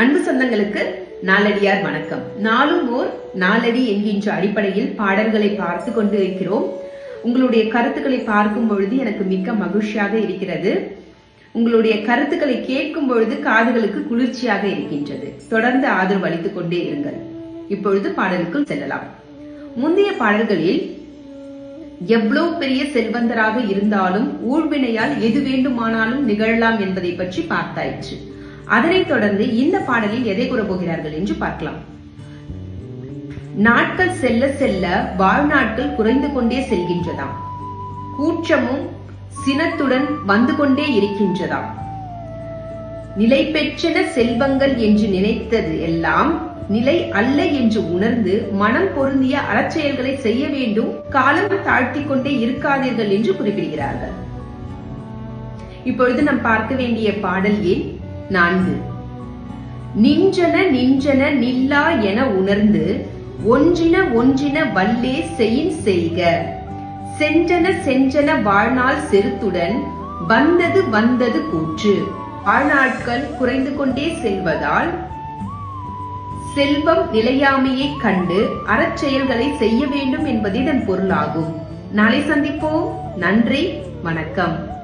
அன்பு சொந்தங்களுக்கு நாலடியார் வணக்கம். நாளும் ஓர் நாலடி என்கின்ற அடிப்படையில் பாடல்களை பார்த்து கொண்டு இருக்கிறோம். உங்களுடைய கருத்துக்களை பார்க்கும் பொழுது எனக்கு மிக்க மகிழ்ச்சியாக இருக்கிறது. உங்களுடைய கருத்துக்களை கேட்கும் பொழுது காதுகளுக்கு குளிர்ச்சியாக இருக்கின்றது. தொடர்ந்து ஆதரவு அளித்துக் கொண்டே இருங்கள். இப்பொழுது பாடலுக்குள் செல்லலாம். முந்தைய பாடல்களில் எவ்வளவு பெரிய செல்வந்தராக இருந்தாலும் ஊழ்வினையால் எது வேண்டுமானாலும் நிகழலாம் என்பதை பற்றி பார்த்தாயிற்று. அதனைத் தொடர்ந்து இந்த பாடலில் எதை கூறப்போகிறார்கள் என்று பார்க்கலாம். நாட்கள் செல்ல செல்ல வாழ்நாட்கள் குறைந்து கொண்டே செல்கின்றதாம். கூற்றமும் சினத்துடன் வந்து கொண்டே இருக்கின்றதாம். நிலை பெற்றன செல்வங்கள் என்று நினைத்தது எல்லாம் நிலை அல்ல என்று உணர்ந்து மனம் பொருந்திய அறச்செயல்களை செய்ய வேண்டும் காலம் தாழ்த்தி கொண்டே இருக்காதீர்கள் என்று குறிப்பிடுகிறார்கள். இப்பொழுது நாம் பார்க்க வேண்டிய பாடல் எண் நான்கு. நின்றன நின்றன நில்லா என உணர்ந்து ஒன்றின ஒன்றின வல்லே செயின் செய்க. சென்றன சென்றன வாழ்நாள் செருத்துடன் வந்தது வந்தது கூற்று. வாழ்நாட்கள் குறைந்து கொண்டே செல்வதால் செல்வம் நிலையாமையை கண்டு அறச்செயல்களை செய்ய வேண்டும் என்பது இதன் பொருளாகும். நாளை சந்திப்போம். நன்றி. வணக்கம்.